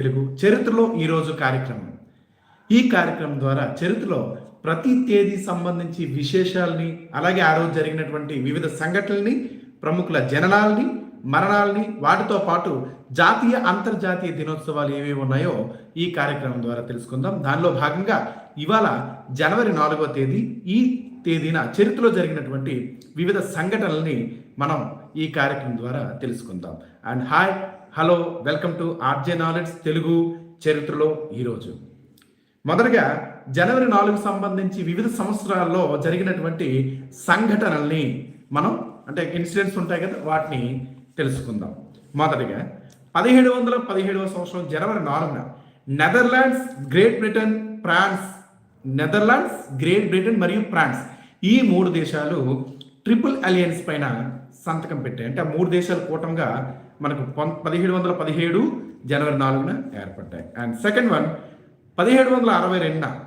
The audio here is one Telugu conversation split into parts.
తెలుగు చరిత్రలో ఈరోజు కార్యక్రమం. ఈ కార్యక్రమం ద్వారా చరిత్రలో ప్రతి తేదీ సంబంధించి విశేషాలని అలాగే ఆ రోజు జరిగినటువంటి వివిధ సంఘటనల్ని ప్రముఖుల జననాల్ని మరణాలని వాటితో పాటు జాతీయ అంతర్జాతీయ దినోత్సవాలు ఏవేవి ఉన్నాయో ఈ కార్యక్రమం ద్వారా తెలుసుకుందాం. దానిలో భాగంగా ఇవాళ జనవరి నాలుగో తేదీ ఈ తేదీన చరిత్రలో జరిగినటువంటి వివిధ సంఘటనల్ని మనం ఈ కార్యక్రమం ద్వారా తెలుసుకుందాం. And hi hello welcome to RJ knowledge Telugu చరిత్రలో ఈరోజు. మొదటగా జనవరి నాలుగు సంబంధించి వివిధ సంవత్సరాల్లో జరిగినటువంటి సంఘటనల్ని మనం అంటే ఇన్సిడెంట్స్ ఉంటాయి కదా వాటిని తెలుసుకుందాం. మొదటగా పదిహేడు వందల పదిహేడవ సంవత్సరం జనవరి నాలుగున Netherlands Great Britain France Netherlands Great Britain మరియు ఫ్రాన్స్ ఈ మూడు దేశాలు ట్రిపుల్ అలియన్స్ పైన సంతకం పెట్టాయి. అంటే ఆ మూడు దేశాల కూటంగా మనకు పం- పదిహేడు వందల పదిహేడు జనవరి నాలుగున ఏర్పడ్డాయి. అండ్ సెకండ్ వన్ పదిహేడు వందల అరవై రెండున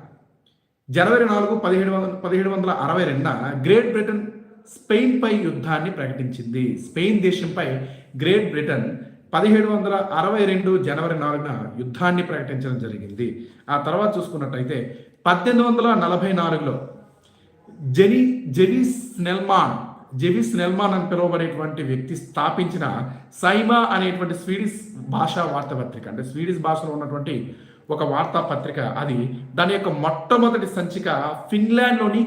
జనవరి నాలుగు పదిహేడు వందల పదిహేడు వందల అరవై రెండున గ్రేట్ బ్రిటన్ స్పెయిన్ పై యుద్ధాన్ని ప్రకటించింది. స్పెయిన్ దేశంపై గ్రేట్ బ్రిటన్ పదిహేడు వందల అరవై రెండు జనవరి నాలుగున యుద్ధాన్ని ప్రకటించడం జరిగింది. ఆ తర్వాత చూసుకున్నట్టయితే పద్దెనిమిది వందల నలభై నాలుగులో జెనీ జెనీస్ నెల్మాన్ జెవిస్ నెల్మాన్ అని పిలువబడేటువంటి వ్యక్తి స్థాపించిన సైమా అనేటువంటి స్వీడిష్ భాషా వార్తాపత్రిక. అంటే స్వీడిష్ భాషలో ఉన్నటువంటి ఒక వార్తాపత్రిక అది. దాని యొక్క మొట్టమొదటి సంచిక ఫిన్లాండ్లోని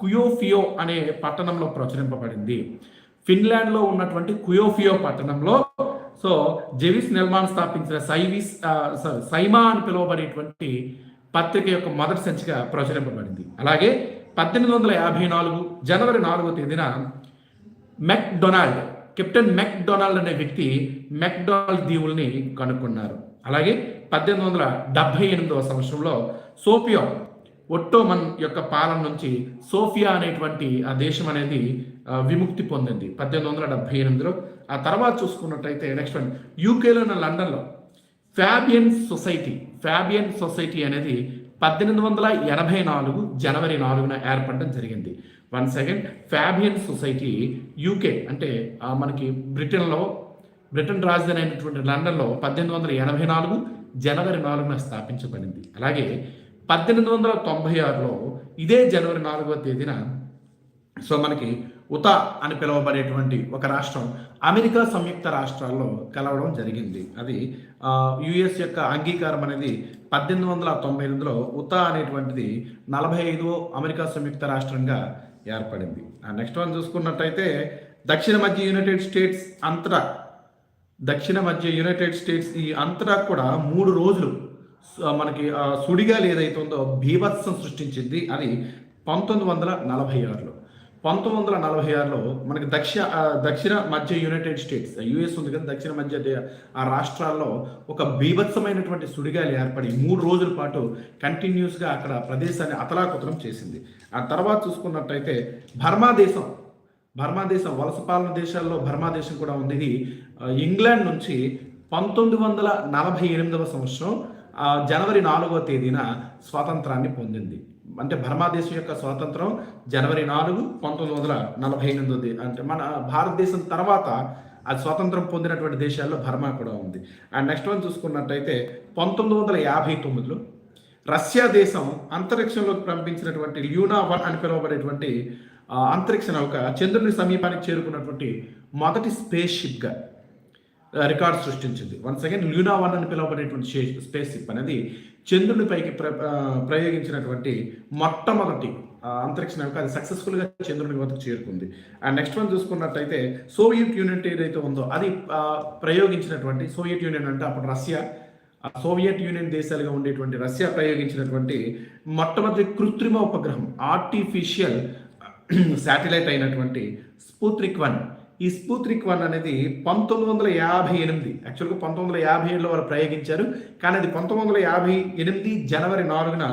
కుయోఫియో అనే పట్టణంలో ప్రచురింపబడింది. ఫిన్లాండ్లో ఉన్నటువంటి కుయోఫియో పట్టణంలో సో జెవిస్ నెల్మాన్ స్థాపించిన సైవిస్ సారీ, సైమా అని పిలువబడేటువంటి పత్రిక యొక్క మొదటి సంచిక ప్రచురింపబడింది. అలాగే పద్దెనిమిది వందల యాభై నాలుగు జనవరి నాలుగో తేదీన McDonald captain McDonald అనే వ్యక్తి మెక్డొనాల్డ్ దీవుల్ని కనుక్కున్నారు. అలాగే పద్దెనిమిది వందల డెబ్బై ఎనిమిదవ సంవత్సరంలో సోఫియా ఒట్టోమన్ యొక్క పాలన నుంచి సోఫియా అనేటువంటి ఆ దేశం అనేది విముక్తి పొందింది పద్దెనిమిది వందల డెబ్బై ఎనిమిదిలో. ఆ తర్వాత చూసుకున్నట్టయితే నెక్స్ట్ వన్ యూకేలోని లండన్లో ఫ్యాబియన్ సొసైటీ ఫ్యాబియన్ సొసైటీ అనేది పద్దెనిమిది వందల ఎనభై నాలుగు జనవరి నాలుగున ఏర్పడడం జరిగింది. One second Fabian society UK అంటే మనకి బ్రిటన్లో బ్రిటన్ రాజధాని అయినటువంటి లండన్లో పద్దెనిమిది వందల ఎనభై నాలుగు జనవరి నాలుగున స్థాపించబడింది. అలాగే పద్దెనిమిది వందల తొంభై ఆరులో ఇదే జనవరి నాలుగవ తేదీన సో మనకి ఉతా అని పిలువబడేటువంటి ఒక రాష్ట్రం అమెరికా సంయుక్త రాష్ట్రాల్లో కలవడం జరిగింది. అది యుఎస్ యొక్క అంగీకారం అనేది పద్దెనిమిది వందల తొంభై ఎనిమిదిలో ఉతా అనేటువంటిది నలభై ఐదో అమెరికా సంయుక్త రాష్ట్రంగా ఏర్పడింది. నెక్స్ట్ వన్ చూసుకున్నట్టయితే దక్షిణ మధ్య యునైటెడ్ స్టేట్స్ అంతటా దక్షిణ మధ్య యునైటెడ్ స్టేట్స్ ఈ అంతటా కూడా మూడు రోజులు మనకి ఆ సుడిగాలి ఏదైతే ఉందో బీభత్సం సృష్టించింది అని పంతొమ్మిది వందల నలభై ఆరులో. పంతొమ్మిది వందల నలభై ఆరులో మనకి దక్ష దక్షిణ మధ్య యునైటెడ్ స్టేట్స్ యుఎస్ ఉంది కదా దక్షిణ మధ్య దే- ఆ రాష్ట్రాల్లో ఒక బీభత్సమైనటువంటి సుడిగాలి ఏర్పడి మూడు రోజుల పాటు కంటిన్యూస్గా అక్కడ ప్రదేశాన్ని అతలాకుతలం చేసింది. ఆ తర్వాత చూసుకున్నట్టయితే బర్మా దేశం బర్మా దేశం వలస పాలన దేశాల్లో బర్మా దేశం కూడా ఉంది. ఇది ఇంగ్లాండ్ నుంచి పంతొమ్మిది వందల నలభై ఎనిమిదవ సంవత్సరం ఆ, జనవరి నాలుగవ తేదీన స్వాతంత్రాన్ని పొందింది. అంటే బర్మా దేశం యొక్క స్వాతంత్రం జనవరి నాలుగు పంతొమ్మిది వందల నలభై ఎనిమిది అంటే మన భారతదేశం తర్వాత అది స్వాతంత్రం పొందినటువంటి దేశాల్లో బర్మా కూడా ఉంది. అండ్ నెక్స్ట్ వన్ చూసుకున్నట్టయితే పంతొమ్మిది వందల యాభై తొమ్మిదిలో రష్యా దేశం అంతరిక్షంలోకి పంపించినటువంటి ల్యూనా వన్ అని పిలువబడేటువంటి అంతరిక్ష నౌక చంద్రుని సమీపానికి చేరుకున్నటువంటి మొదటి స్పేస్ షిప్గా రికార్డ్ సృష్టించింది. వన్స్ సెకండ్ ల్యూనా వన్ అని పిలువబడేటువంటి స్పేస్ షిప్ అనేది చంద్రునిపైకి ప్ర ప్రయోగించినటువంటి మొట్టమొదటి అంతరిక్ష నౌక అది సక్సెస్ఫుల్గా చంద్రుని వద్దకు చేరుకుంది. అండ్ నెక్స్ట్ వన్ చూసుకున్నట్టయితే సోవియట్ యూనిట్ ఏదైతే ఉందో అది ప్రయోగించినటువంటి సోవియట్ యూనియన్ అంటే అప్పుడు రష్యా ఆ సోవియట్ యూనియన్ దేశాలుగా ఉండేటువంటి రష్యా ప్రయోగించినటువంటి మొట్టమొదటి కృత్రిమ ఉపగ్రహం ఆర్టిఫిషియల్ శాటిలైట్ అయినటువంటి స్పూత్రిక్ వన్ ఈ స్పూత్రిక్ వన్ అనేది పంతొమ్మిది వందల యాభై ఎనిమిది. యాక్చువల్గా పంతొమ్మిది వందల యాభై ఏడులో వారు ప్రయోగించారు. కానీ అది పంతొమ్మిది వందల యాభై ఎనిమిది జనవరి నాలుగున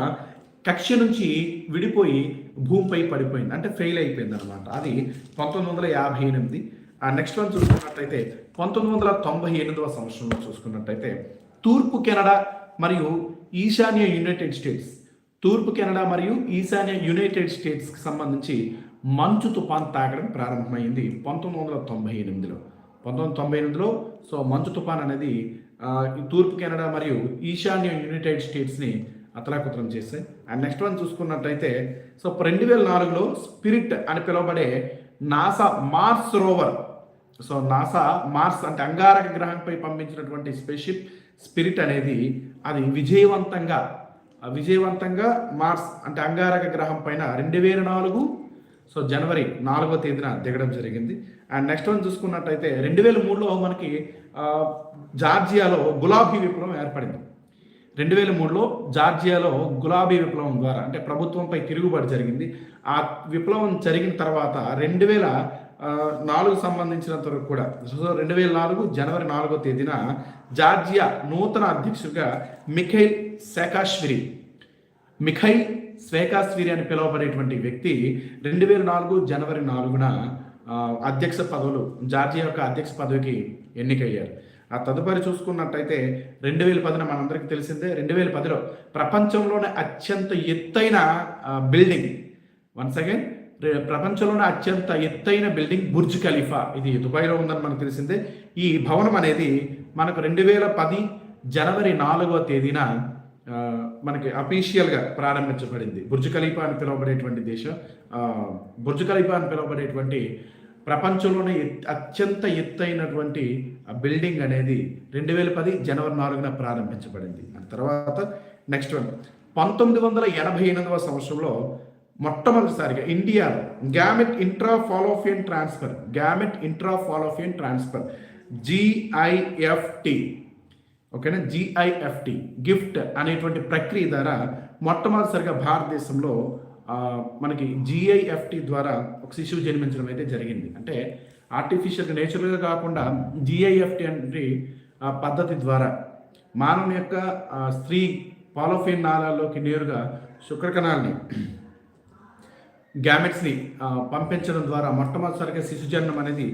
కక్ష నుంచి విడిపోయి భూమిపై పడిపోయింది. అంటే ఫెయిల్ అయిపోయింది అనమాట అది పంతొమ్మిది వందల యాభై ఎనిమిది. ఆ నెక్స్ట్ వన్ చూసుకున్నట్టయితే పంతొమ్మిది వందల తొంభై ఎనిమిదవ సంవత్సరంలో చూసుకున్నట్టయితే తూర్పు కెనడా మరియు ఈశాన్య యునైటెడ్ స్టేట్స్. తూర్పు కెనడా మరియు ఈశాన్య యునైటెడ్ స్టేట్స్కి సంబంధించి మంచు తుఫాన్ తాకడం ప్రారంభమైంది పంతొమ్మిది వందల తొంభై ఎనిమిదిలో. పంతొమ్మిది వందల తొంభై ఎనిమిదిలో సో మంచు తుఫాన్ అనేది తూర్పు కెనడా మరియు ఈశాన్య యునైటెడ్ స్టేట్స్ని అతలాకుతలం చేస్తాయి. అండ్ నెక్స్ట్ వన్ చూసుకున్నట్టయితే సో రెండు వేల నాలుగులో స్పిరిట్ అని పిలువబడే NASA Mars rover so NASA Mars అంటే అంగారక గ్రహంపై పంపించినటువంటి స్పేస్షిప్ స్పిరిట్ అనేది అది విజయవంతంగా విజయవంతంగా మార్స్ అంటే అంగారక గ్రహం పైన రెండు వేల నాలుగు సో జనవరి నాలుగో తేదీన దిగడం జరిగింది. అండ్ నెక్స్ట్ వన్ చూసుకున్నట్టయితే రెండు వేల మూడులో మనకి జార్జియాలో గులాబీ విప్లవం ఏర్పడింది. రెండు వేల మూడులో జార్జియాలో గులాబీ విప్లవం ద్వారా అంటే ప్రభుత్వంపై తిరుగుబాటు జరిగింది. ఆ విప్లవం జరిగిన తర్వాత రెండు వేల నాలుగు సంబంధించినంత వరకు కూడా సో రెండు వేల నాలుగు జనవరి నాలుగో తేదీన జార్జియా నూతన అధ్యక్షుడిగా మిఖైల్ శాకాష్విరి మిఖైల్ స్వేకాస్విరి అని పిలువబడేటువంటి వ్యక్తి రెండు వేల నాలుగు జనవరి నాలుగున అధ్యక్ష పదవులు జార్జియా యొక్క అధ్యక్ష పదవికి ఎన్నికయ్యారు. ఆ తదుపరి చూసుకున్నట్టయితే రెండు వేల పదిన మనందరికీ తెలిసిందే రెండు వేల పదిలో ప్రపంచంలోనే అత్యంత ఎత్తైన బిల్డింగ్. వన్స్ అగైన్ ప్రపంచంలోనే అత్యంత ఎత్తైన బిల్డింగ్ బుర్జ్ ఖలీఫా. ఇది దుబాయ్లో ఉందని మనకు తెలిసిందే. ఈ భవనం అనేది మనకు రెండు వేల పది జనవరి నాలుగవ తేదీన మనకి అఫీషియల్గా ప్రారంభించబడింది. బుర్జ్ ఖలీఫా అని పిలువబడేటువంటి దేశం. ఆ, బుర్జ్ ఖలీఫా అని పిలువబడేటువంటి ప్రపంచంలోనే అత్యంత ఎత్తైనటువంటి బిల్డింగ్ అనేది రెండు వేల పది జనవరి నాలుగున ప్రారంభించబడింది. దాని తర్వాత నెక్స్ట్ వన్ పంతొమ్మిది వందల ఎనభై ఎనిమిదవ సంవత్సరంలో మొట్టమొదటిసారిగా ఇండియాలో gamete intra fallopian transfer gamete intra fallopian transfer G I F T ఓకేనా? G I F T gift అనేటువంటి ప్రక్రియ ద్వారా మొట్టమొదటిసారిగా భారతదేశంలో మనకి జిఐఎఫ్టి ద్వారా ఒక శిశువు జన్మించడం అయితే జరిగింది. అంటే ఆర్టిఫిషియల్ నేచురల్గా కాకుండా జిఐఎఫ్టి అంటే ఆ పద్ధతి ద్వారా మానవుని యొక్క స్త్రీ పాలోఫిన్ నాళాల్లోకి నేరుగా శుక్రకణాలని గ్యామెట్స్ని పంపించడం ద్వారా మొట్టమొదటిసారిగా శిశు జన్మం అనేది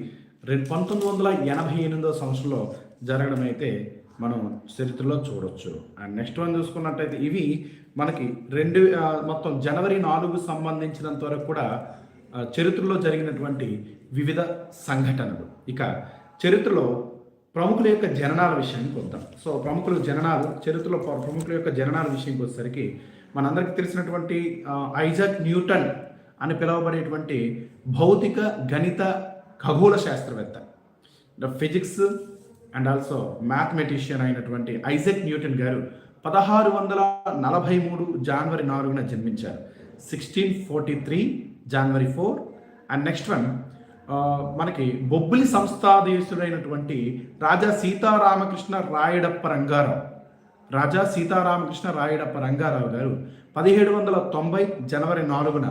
రెండు పంతొమ్మిది వందల ఎనభై ఎనిమిదో సంవత్సరంలో జరగడం అయితే మనం చరిత్రలో చూడొచ్చు. అండ్ నెక్స్ట్ వన్ చూసుకున్నట్టయితే ఇవి మనకి రెండు మొత్తం జనవరి నాలుగు సంబంధించినంత వరకు కూడా చరిత్రలో జరిగినటువంటి వివిధ సంఘటనలు. ఇక చరిత్రలో ప్రముఖుల యొక్క జననాల విషయానికి వద్దాం. సో ప్రముఖుల జననాలు చరిత్రలో ప్రముఖుల యొక్క జననాల విషయానికి వచ్చేసరికి మనందరికీ తెలిసినటువంటి ఐజాక్ న్యూటన్ అని పిలువబడేటువంటి భౌతిక గణిత ఖగోళ శాస్త్రవేత్త. ఫిజిక్స్ అండ్ ఆల్సో మ్యాథమెటిషియన్ అయినటువంటి ఐజెక్ న్యూటన్ గారు పదహారు వందల నలభై మూడు జనవరి నాలుగున జన్మించారు. Sixteen forty three January four and next one మనకి బొబ్బిలి సంస్థాధీశుడైనటువంటి రాజా సీతారామకృష్ణ రాయడప్ప రంగారావు రాజా సీతారామకృష్ణ రాయడప్ప రంగారావు గారు పదిహేడు వందల తొంభై జనవరి నాలుగున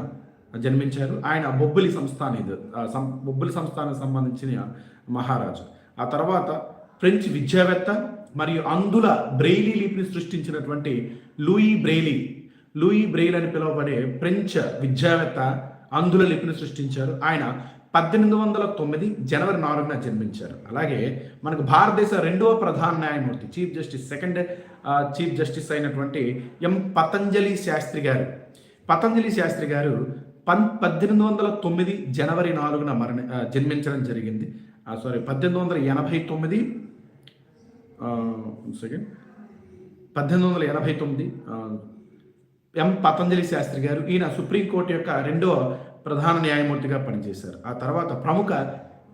జన్మించారు. ఆయన బొబ్బిలి సంస్థానిది బొబ్బిలి సంస్థానానికి సంబంధించిన మహారాజు. ఆ తర్వాత ఫ్రెంచ్ విద్యావేత్త మరియు అందుల బ్రెయిలీ లిపిని సృష్టించినటువంటి లూయి బ్రెయిలీ. లూయి బ్రెయిల్ అని పిలువబడే ఫ్రెంచ్ విద్యావేత్త అందుల లిపిని సృష్టించారు. ఆయన పద్దెనిమిది వందల తొమ్మిది జనవరి నాలుగున జన్మించారు. అలాగే మనకు భారతదేశ రెండవ ప్రధాన న్యాయమూర్తి chief justice second chief justice అయినటువంటి ఎం. పతంజలి శాస్త్రి గారు. పతంజలి శాస్త్రి గారు పన్ పద్దెనిమిది వందల తొమ్మిది జనవరి నాలుగున మరణ జన్మించడం జరిగింది. సారీ పద్దెనిమిది వందల ఎనభై తొమ్మిది సెకండ్ పద్దెనిమిది వందల ఎనభై తొమ్మిది ఎం. పతంజలి శాస్త్రి గారు ఈయన సుప్రీంకోర్టు యొక్క రెండవ ప్రధాన న్యాయమూర్తిగా పనిచేశారు. ఆ తర్వాత ప్రముఖ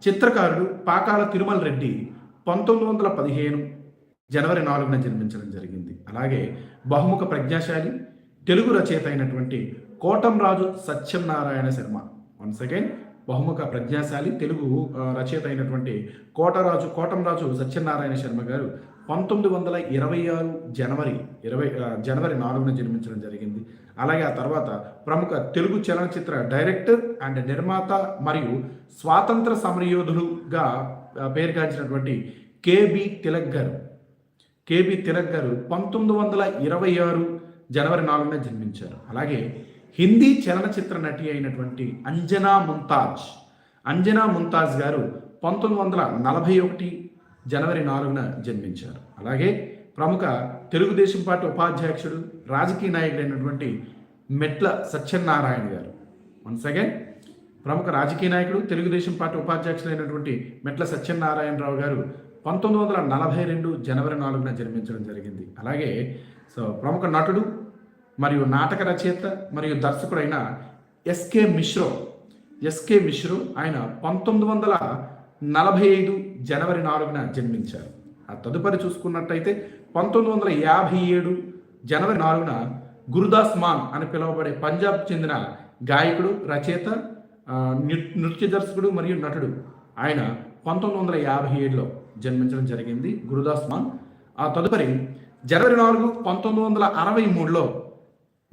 చిత్రకారుడు పాకాల తిరుమల రెడ్డి పంతొమ్మిది వందల పదిహేను జనవరి నాలుగున జన్మించడం జరిగింది. అలాగే బహుముఖ ప్రజ్ఞాశాలి తెలుగు రచయిత అయినటువంటి కోటంరాజు సత్యనారాయణ శర్మ. వన్స్ అగైన్ బహుముఖ ప్రజ్ఞాశాలి తెలుగు రచయిత అయినటువంటి కోటరాజు కోటంరాజు సత్యనారాయణ శర్మ గారు పంతొమ్మిది వందల ఇరవై ఆరు జనవరి ఇరవై జనవరి నాలుగున జన్మించడం జరిగింది. అలాగే ఆ తర్వాత ప్రముఖ తెలుగు చలనచిత్ర డైరెక్టర్ అండ్ నిర్మాత మరియు స్వాతంత్ర సమరయోధులుగా పేరుగాంచినటువంటి కేబి తిలక్ గారు కేబి తిలక్ గారు పంతొమ్మిది వందల ఇరవై ఆరు జనవరి నాలుగున జన్మించారు. అలాగే హిందీ చలనచిత్ర నటి అయినటువంటి అంజనా ముంతాజ్. అంజనా ముంతాజ్ గారు పంతొమ్మిది వందల నలభై ఒకటి జనవరి నాలుగున జన్మించారు. అలాగే ప్రముఖ తెలుగుదేశం పార్టీ ఉపాధ్యక్షుడు రాజకీయ నాయకుడైనటువంటి మెట్ల సత్యనారాయణ గారు. వన్స్ అగైన్ ప్రముఖ రాజకీయ నాయకుడు తెలుగుదేశం పార్టీ ఉపాధ్యక్షులైనటువంటి మెట్ల సత్యనారాయణరావు గారు పంతొమ్మిది వందల నలభై రెండు జనవరి నాలుగున జన్మించడం జరిగింది. అలాగే సో ప్రముఖ నటుడు మరియు నాటక రచయిత మరియు దర్శకుడైన ఎస్కే మిశ్రో ఎస్కే మిశ్రో ఆయన పంతొమ్మిది వందల నలభై ఐదు జనవరి నాలుగున జన్మించారు. ఆ తదుపరి చూసుకున్నట్టయితే పంతొమ్మిది వందల యాభై ఏడు జనవరి నాలుగున గురుదాస్ మాన్ అని పిలువబడే పంజాబ్ చెందిన గాయకుడు రచయిత నృత్య దర్శకుడు మరియు నటుడు ఆయన పంతొమ్మిది వందల యాభై ఏడులో జన్మించడం జరిగింది గురుదాస్ మాన్. ఆ తదుపరి జనవరి నాలుగు పంతొమ్మిది వందల అరవై మూడులో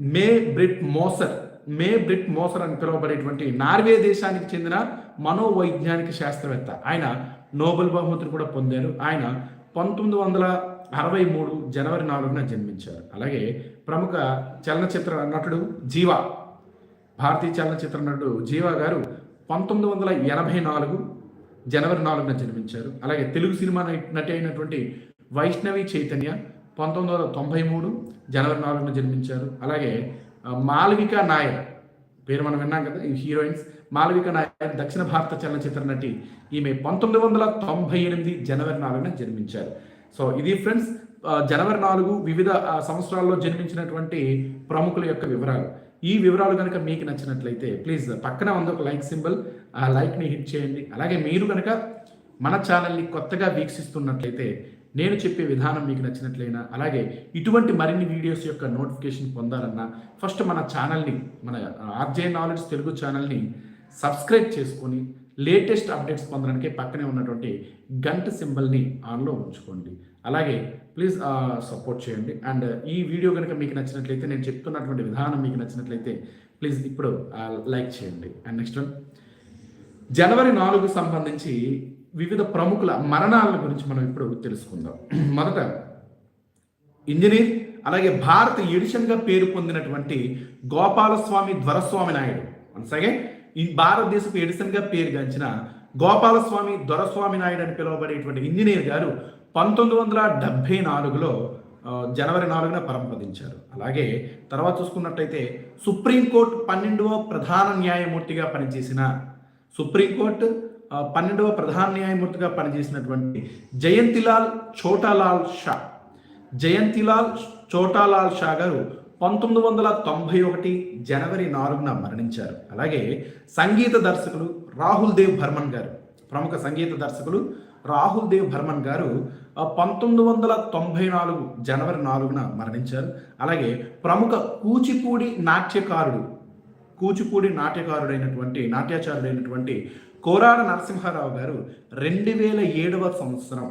మే బ్రిట్ మోసర్ మే బ్రిట్ మోసర్ అని పిలువబడేటువంటి నార్వే దేశానికి చెందిన మనోవైజ్ఞానిక శాస్త్రవేత్త. ఆయన నోబెల్ బహుమతిని కూడా పొందారు. ఆయన పంతొమ్మిది వందల అరవై మూడు జనవరి నాలుగున జన్మించారు. అలాగే ప్రముఖ చలనచిత్ర నటుడు జీవా భారతీయ చలనచిత్ర నటుడు జీవా గారు పంతొమ్మిది వందల ఎనభై నాలుగు జనవరి నాలుగున జన్మించారు. అలాగే తెలుగు సినిమా నటి- నటి అయినటువంటి వైష్ణవి చైతన్య పంతొమ్మిది వందల తొంభై మూడు జనవరి నాలుగున జన్మించారు. అలాగే మాల్విక నాయర్ పేరు మనం విన్నాం కదా ఈ హీరోయిన్స్. మాల్విక నాయర్ దక్షిణ భారత చలనచిత్ర నటి. ఈమె పంతొమ్మిది వందల తొంభై ఎనిమిది జనవరి నాలుగున జన్మించారు. సో ఇది ఫ్రెండ్స్ జనవరి నాలుగు వివిధ సంవత్సరాల్లో జన్మించినటువంటి ప్రముఖుల యొక్క వివరాలు. ఈ వివరాలు కనుక మీకు నచ్చినట్లయితే ప్లీజ్ పక్కన ఉంది ఒక లైక్ సింబల్. ఆ లైక్ని హిట్ చేయండి. అలాగే మీరు కనుక మన ఛానల్ని కొత్తగా వీక్షిస్తున్నట్లయితే నేను చెప్పే విధానం మీకు నచ్చినట్లయినా అలాగే ఇటువంటి మరిన్ని వీడియోస్ యొక్క నోటిఫికేషన్ పొందాలన్నా ఫస్ట్ మన ఛానల్ని మన ఆర్జే నాలెడ్జ్ తెలుగు ఛానల్ని సబ్స్క్రైబ్ చేసుకొని లేటెస్ట్ అప్డేట్స్ పొందడానికి పక్కనే ఉన్నటువంటి గంట సింబల్ని ఆన్లో ఉంచుకోండి. అలాగే ప్లీజ్ సపోర్ట్ చేయండి. అండ్ ఈ వీడియో కనుక మీకు నచ్చినట్లయితే నేను చెప్తున్నటువంటి విధానం మీకు నచ్చినట్లయితే ప్లీజ్ ఇప్పుడు లైక్ చేయండి. అండ్ నెక్స్ట్ వన్ జనవరి నాలుగు సంబంధించి వివిధ ప్రముఖుల మరణాల గురించి మనం ఇప్పుడు తెలుసుకుందాం. మొదట ఇంజనీర్ అలాగే భారత ఎడిషన్గా పేరు పొందినటువంటి గోపాలస్వామి ధ్వరస్వామి నాయుడు. వన్సగే ఈ భారతదేశపు ఎడిషన్గా పేరుగాంచిన గోపాలస్వామి దొరస్వామి నాయుడు అని పిలువబడేటువంటి ఇంజనీర్ గారు పంతొమ్మిది వందల డెబ్భై నాలుగులో జనవరి నాలుగున పరంపదించారు అలాగే తర్వాత చూసుకున్నట్టయితే సుప్రీంకోర్టు పన్నెండవ ప్రధాన న్యాయమూర్తిగా పనిచేసిన సుప్రీంకోర్టు పన్నెండవ ప్రధాన న్యాయమూర్తిగా పనిచేసినటువంటి జయంతిలాల్ చోటాలాల్ షా. జయంతిలాల్ చోటాలాల్ షా గారు పంతొమ్మిది వందల తొంభై ఒకటి జనవరి నాలుగున మరణించారు. అలాగే సంగీత దర్శకులు రాహుల్ దేవ్ బర్మన్ గారు ప్రముఖ సంగీత దర్శకులు రాహుల్ దేవ్ బర్మన్ గారు పంతొమ్మిది వందల తొంభై నాలుగు జనవరి నాలుగున మరణించారు. అలాగే ప్రముఖ కూచిపూడి నాట్యకారుడు కూచిపూడి నాట్యకారుడైనటువంటి నాట్యాచారుడైనటువంటి కోరాడ నరసింహారావు గారు రెండు వేల ఏడవ సంవత్సరం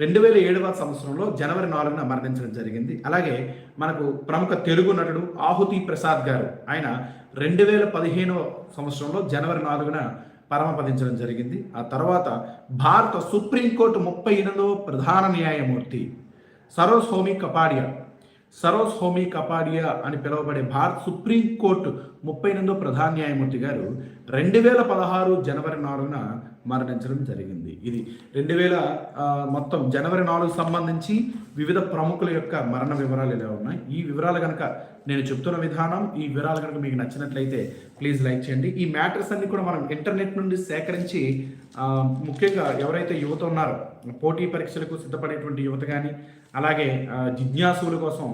రెండు వేల ఏడవ సంవత్సరంలో జనవరి నాలుగున మరణించడం జరిగింది. అలాగే మనకు ప్రముఖ తెలుగు నటుడు ఆహుతి ప్రసాద్ గారు ఆయన రెండు వేల పదిహేనవ సంవత్సరంలో జనవరి నాలుగున పరమపదించడం జరిగింది. ఆ తర్వాత భారత సుప్రీంకోర్టు ముప్పై ఎనిమిదవ ప్రధాన న్యాయమూర్తి సరోస్వామి కపాడియా సరోజ్ హోమీ కపాడియా అని పిలువబడే భారత్ సుప్రీంకోర్టు ముప్పై ఎనిమిదో ప్రధాన న్యాయమూర్తి గారు రెండు వేల పదహారు జనవరి నాలుగున మరణించడం జరిగింది. ఇది రెండు వేల మొత్తం జనవరి నాలుగు సంబంధించి వివిధ ప్రముఖుల యొక్క మరణ వివరాలు ఇలా ఉన్నాయి? ఈ వివరాలు కనుక నేను చెప్తున్న విధానం ఈ వివరాలు కనుక మీకు నచ్చినట్లయితే ప్లీజ్ లైక్ చేయండి. ఈ మ్యాటర్స్ అన్ని కూడా మనం ఇంటర్నెట్ నుండి సేకరించి ముఖ్యంగా ఎవరైతే యువత ఉన్నారో పోటీ పరీక్షలకు సిద్ధపడేటువంటి యువత కానీ అలాగే జిజ్ఞాసుల కోసం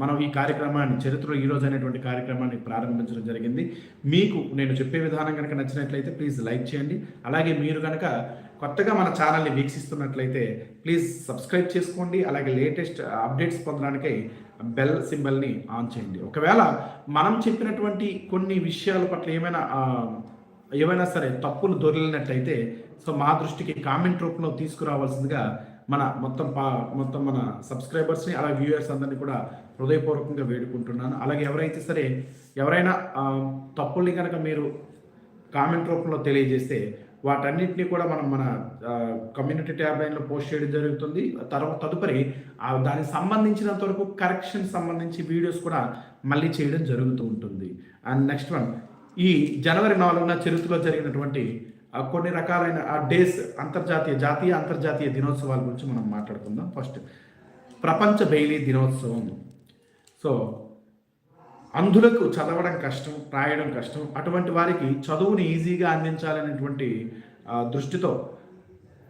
మనం ఈ కార్యక్రమాన్ని చరిత్రలో ఈరోజు అనేటువంటి కార్యక్రమాన్ని ప్రారంభించడం జరిగింది. మీకు నేను చెప్పే విధానం కనుక నచ్చినట్లయితే ప్లీజ్ లైక్ చేయండి. అలాగే మీరు కనుక కొత్తగా మన ఛానల్ని వీక్షిస్తున్నట్లయితే ప్లీజ్ సబ్స్క్రైబ్ చేసుకోండి. అలాగే లేటెస్ట్ అప్డేట్స్ పొందడానికి బెల్ సింబల్ని ఆన్ చేయండి. ఒకవేళ మనం చెప్పినటువంటి కొన్ని విషయాల పట్ల ఏమైనా ఏమైనా సరే తప్పులు దొరికినట్లయితే సో మా దృష్టికి కామెంట్ రూపంలో తీసుకురావాల్సిందిగా మన మొత్తం పా మొత్తం మన సబ్స్క్రైబర్స్ని అలాగే వ్యూయర్స్ అందరినీ కూడా హృదయపూర్వకంగా వేడుకుంటున్నాను. అలాగే ఎవరైతే సరే ఎవరైనా తప్పుల్ని కనుక మీరు కామెంట్ రూపంలో తెలియజేస్తే వాటన్నిటిని కూడా మనం మన కమ్యూనిటీ ట్యాబ్ లైన్లో పోస్ట్ చేయడం జరుగుతుంది. తర్వాత తదుపరి దానికి సంబంధించినంత వరకు కరెక్షన్ సంబంధించి వీడియోస్ కూడా మళ్ళీ చేయడం జరుగుతూ ఉంటుంది. అండ్ నెక్స్ట్ వన్ ఈ జనవరి నాలుగున చరిత్రలో జరిగినటువంటి కొన్ని రకాలైన ఆ డేస్ అంతర్జాతీయ జాతీయ అంతర్జాతీయ దినోత్సవాల గురించి మనం మాట్లాడుకుందాం. ఫస్ట్ ప్రపంచ బెయిలీ దినోత్సవం. సో అంధులకు చదవడం కష్టం రాయడం కష్టం. అటువంటి వారికి చదువుని ఈజీగా అందించాలనేటువంటి దృష్టితో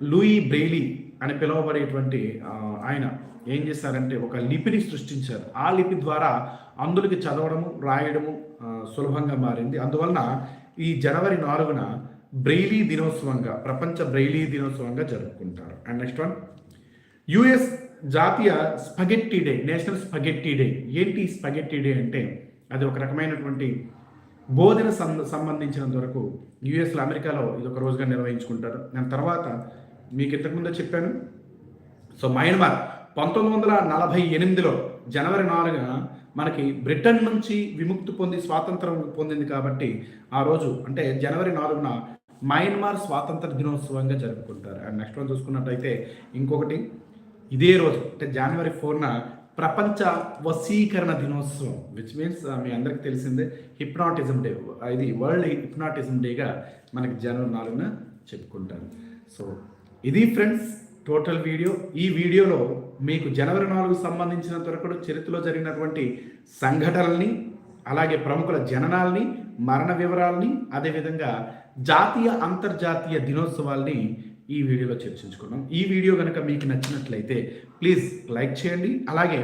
లూయి బ్రెయిలీ అని పిలువబడేటువంటి ఆయన ఏం చేశారంటే ఒక లిపిని సృష్టించారు. ఆ లిపి ద్వారా అందులకి చదవడము రాయడము సులభంగా మారింది. అందువలన ఈ జనవరి నాలుగున బ్రెయిలీ దినోత్సవంగా ప్రపంచ బ్రెయిలీ దినోత్సవంగా జరుపుకుంటారు. అండ్ నెక్స్ట్ వన్ యుఎస్ జాతీయ spaghetti day national spaghetti day. ఏంటి స్పగెట్టి డే అంటే అది ఒక రకమైనటువంటి బోధన సం- సంబంధించినంత వరకు యుఎస్లో అమెరికాలో ఇది ఒక రోజుగా నిర్వహించుకుంటారు. దాని తర్వాత మీకు ఇంతకుముందే చెప్పాను. సో మయన్మార్ పంతొమ్మిది వందల నలభై ఎనిమిదిలో జనవరి నాలుగున మనకి బ్రిటన్ నుంచి విముక్తి పొంది స్వాతంత్రం పొందింది కాబట్టి ఆ రోజు అంటే జనవరి నాలుగున మయన్మార్ స్వాతంత్ర దినోత్సవంగా జరుపుకుంటారు. అండ్ నెక్స్ట్ వన్ చూసుకున్నట్టయితే ఇంకొకటి ఇదే రోజు అంటే జనవరి ఫోర్న ప్రపంచ వశీకరణ దినోత్సవం విచ్ మీన్స్ మీ అందరికి తెలిసిందే హిప్నాటిజం డే ఇది వరల్డ్ హిప్నాటిజం డేగా మనకి జనవరి నాలుగున చెప్పుకుంటారు. సో ఇది ఫ్రెండ్స్ టోటల్ వీడియో ఈ వీడియోలో మీకు జనవరి నాలుగు సంబంధించిన వరకు చరిత్రలో జరిగినటువంటి సంఘటనల్ని అలాగే ప్రముఖుల జననాల్ని మరణ వివరాల్ని అదేవిధంగా జాతీయ అంతర్జాతీయ దినోత్సవాల్ని ఈ వీడియోలో చర్చించుకున్నాం. ఈ వీడియో కనుక మీకు నచ్చినట్లయితే ప్లీజ్ లైక్ చేయండి. అలాగే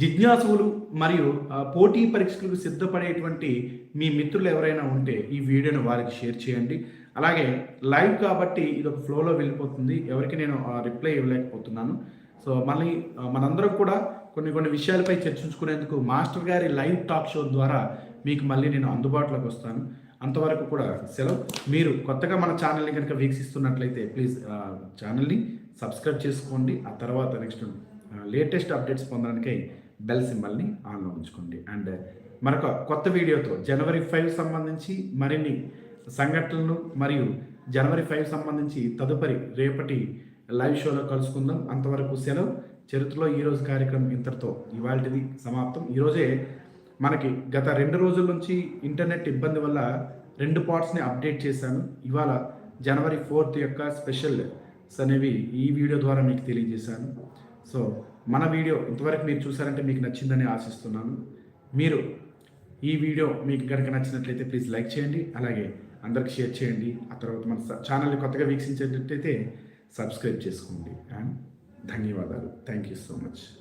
జిజ్ఞాసులు మరియు పోటీ పరీక్షలకు సిద్ధపడేటువంటి మీ మిత్రులు ఎవరైనా ఉంటే ఈ వీడియోను వారికి షేర్ చేయండి. అలాగే లైవ్ కాబట్టి ఇది ఒక ఫ్లోలో వెళ్ళిపోతుంది. ఎవరికి నేను రిప్లై ఇవ్వలేకపోతున్నాను. సో మళ్ళీ మనందరం కూడా కొన్ని కొన్ని విషయాలపై చర్చించుకునేందుకు మాస్టర్ గారి లైవ్ టాక్ షో ద్వారా మీకు మళ్ళీ నేను అందుబాటులోకి వస్తాను. అంతవరకు కూడా సెలవు. మీరు కొత్తగా మన ఛానల్ని కనుక వీక్షిస్తున్నట్లయితే ప్లీజ్ ఛానల్ని సబ్స్క్రైబ్ చేసుకోండి. ఆ తర్వాత నెక్స్ట్ లేటెస్ట్ అప్డేట్స్ పొందడానికి బెల్ సింబల్ని ఆన్లో ఉంచుకోండి. అండ్ మరొక కొత్త వీడియోతో జనవరి ఫైవ్ సంబంధించి మరిన్ని సంఘటనలు మరియు జనవరి ఫైవ్ సంబంధించి తదుపరి రేపటి లైవ్ షోలో కలుసుకుందాం. అంతవరకు సెలవు. చరిత్రలో ఈరోజు కార్యక్రమం ఇంతటితో ఇవాళది సమాప్తం. ఈరోజే మనకి గత రెండు రోజుల నుంచి ఇంటర్నెట్ ఇబ్బంది వల్ల రెండు పార్ట్స్ని అప్డేట్ చేశాను. ఇవాళ జనవరి ఫోర్త్ యొక్క స్పెషల్ అనేవి ఈ వీడియో ద్వారా మీకు తెలియజేశాను. సో మన వీడియో ఇంతవరకు మీరు చూసారంటే మీకు నచ్చిందని ఆశిస్తున్నాను. మీరు ఈ వీడియో మీకు కనుక నచ్చినట్లయితే ప్లీజ్ లైక్ చేయండి. అలాగే అందరికి షేర్ చేయండి. ఆ తర్వాత మన స- ఛానల్ని కొత్తగా వీక్షించేటట్లయితే సబ్స్క్రైబ్ చేసుకోండి. అండ్ ధన్యవాదాలు. Thank you so much.